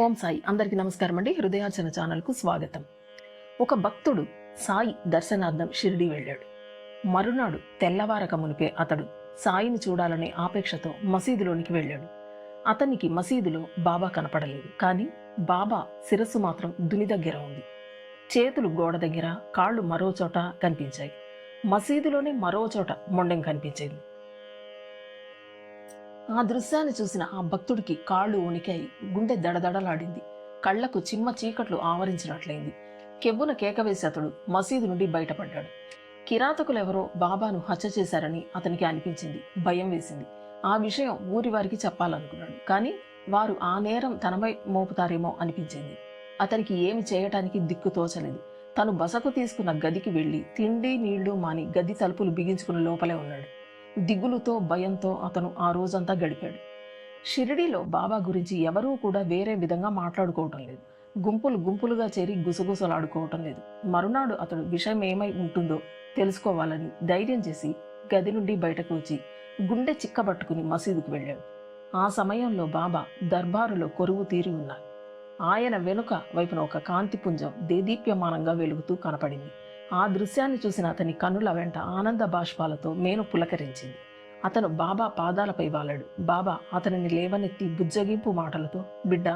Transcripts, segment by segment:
ఓం సాయి. అందరికీ నమస్కారం అండి. హృదయార్చన ఛానల్కు స్వాగతం. ఒక భక్తుడు సాయి దర్శనార్థం షిరిడి వెళ్ళాడు. మరునాడు తెల్లవారక మునిపే అతడు సాయిని చూడాలనే ఆపేక్షతో మసీదులోనికి వెళ్ళాడు. అతనికి మసీదులో బాబా కనపడలేదు. కానీ బాబా శిరస్సు మాత్రం దుని దగ్గర ఉంది. చేతులు గోడ దగ్గర కాళ్ళు మరో చోట కనిపించాయి. మసీదులోనే మరో చోట మొండెం కనిపించేది. ఆ దృశ్యాన్ని చూసిన ఆ భక్తుడికి కాళ్ళు ఉనికాయి గుండె దడదడలాడింది. కళ్ళకు చిమ్మ చీకట్లు ఆవరించినట్లయింది. కెవ్వున కేకవేసి అతడు మసీదు నుండి బయటపడ్డాడు. కిరాతకులెవరో బాబాను హత్య చేశారని అతనికి అనిపించింది. భయం వేసింది. ఆ విషయం ఊరి వారికి చెప్పాలనుకున్నాడు. కానీ వారు ఆ నేరం తనపై మోపుతారేమో అనిపించింది. అతనికి ఏమి చేయటానికి దిక్కు తోచలేదు. తను బసకు తీసుకున్న గదికి వెళ్ళి తిండి నీళ్ళు మాని గది తలుపులు బిగించుకుని లోపలే ఉన్నాడు. దిగులుతో భయంతో అతను ఆ రోజంతా గడిపాడు. షిరిడీలో బాబా గురించి ఎవరూ కూడా వేరే విధంగా మాట్లాడుకోవటం లేదు. గుంపులు గుంపులుగా చేరి గుసగుసలాడుకోవటం లేదు. మరునాడు అతడు విషయం ఏమై ఉంటుందో తెలుసుకోవాలని ధైర్యం చేసి గది నుండి బయటకు వచ్చి గుండె చిక్కబట్టుకుని మసీదుకు వెళ్ళాడు. ఆ సమయంలో బాబా దర్బారులో కొరువు తీరి ఉన్నారు. ఆయన వెనుక వైపున ఒక కాంతిపుంజం దేదీప్యమానంగా వెలుగుతూ కనపడింది. ఆ దృశ్యాన్ని చూసిన అతని కన్నుల వెంట ఆనంద బాష్పాలతో మేను పులకరించింది. అతను బాబా పాదాలపై వాలాడు. బాబా అతనిని లేవనెత్తి బుజ్జగింపు మాటలతో బిడ్డ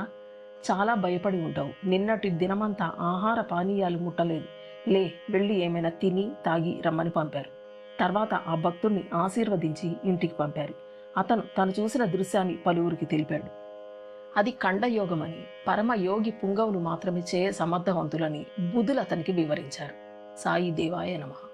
చాలా భయపడి ఉంటావు. నిన్నటి దినమంతా ఆహార పానీయాలు ముట్టలేదు. లే వెళ్ళి ఏమైనా తిని తాగి రమ్మని పంపారు. తర్వాత ఆ భక్తుణ్ణి ఆశీర్వదించి ఇంటికి పంపారు. అతను తను చూసిన దృశ్యాన్ని పలువురికి తెలిపాడు. అది కండయోగమని పరమయోగి పుంగవులు మాత్రమే చేయ సమర్థవంతులని బుధులు అతనికి వివరించారు. சாயி தேவாய நமா